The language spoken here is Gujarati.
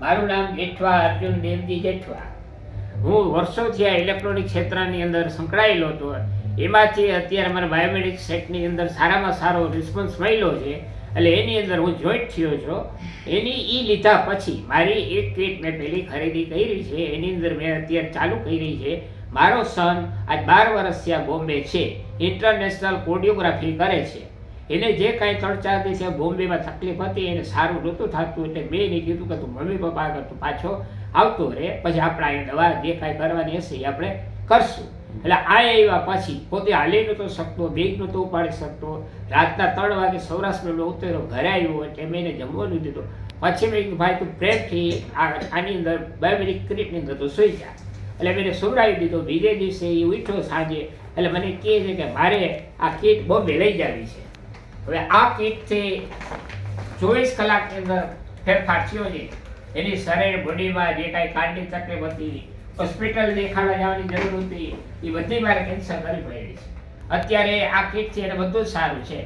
મારું નામ જેઠવા, અર્જુન દેવજી જેઠવા. હું વર્ષોથી આ ઇલેક્ટ્રોનિક ક્ષેત્રની અંદર સંકળાયેલો હતો. એમાંથી અત્યારે મારા બાયોમેડિક સેટની અંદર સારામાં સારો રિસ્પોન્સ મળ્યો છે. એટલે એની અંદર હું જોઈન્ટ થયો છું. એની એ લીધા પછી મારી એક કીટ મેં પહેલી ખરીદી કરી છે. એની અંદર મેં અત્યારે ચાલુ કરી છે. મારો સન આજ બાર વર્ષથી આ બોમ્બે છે. ઇન્ટરનેશનલ કોરિયોગ્રાફી કરે છે. એને જે કાંઈ ચાર દિવસે બોમ્બેમાં તકલીફ હતી, એને સારું નહોતું થતું, એટલે મેં એને કીધું કે તું મમ્મી પપ્પા આગળ તું પાછો આવતો રહે, પછી આપણે અહીં દવા જે કાંઈ કરવાની હશે એ આપણે કરશું. એટલે આ આવ્યા પછી પોતે હાલી નહોતો શકતો, બેગ નહોતો ઉપાડી શકતો. રાતના ત્રણ વાગે સૌરાષ્ટ્રનો ઉતર્યો, ઘરે આવ્યો, એટલે મેં એને જમવાનું દીધું. પછી મેં કીધું, ભાઈ, તું પ્રેમથી આની અંદર બાયોમેટ્રિક ક્રિટની અંદર તું સુઈ જા. એટલે મેં સુવડાવી દીધો. બીજે દિવસે એ ઉઠ્યો સાંજે. એટલે મને કહે છે કે, મારે આ કીટ બોમ્બે લઈ જવી છે. હવે આ કેકથી ચોવીસ કલાકની અંદર ફેરફાર થયો છે. એની શરીર, બોડીમાં જે કાંઈ કાંડી તકલીફ હતી, હોસ્પિટલ દેખાડવા જવાની જરૂર હતી, એ બધી મારે કેન્સલ કરી પડી છે. અત્યારે આ કીટથી એને બધું જ સારું છે.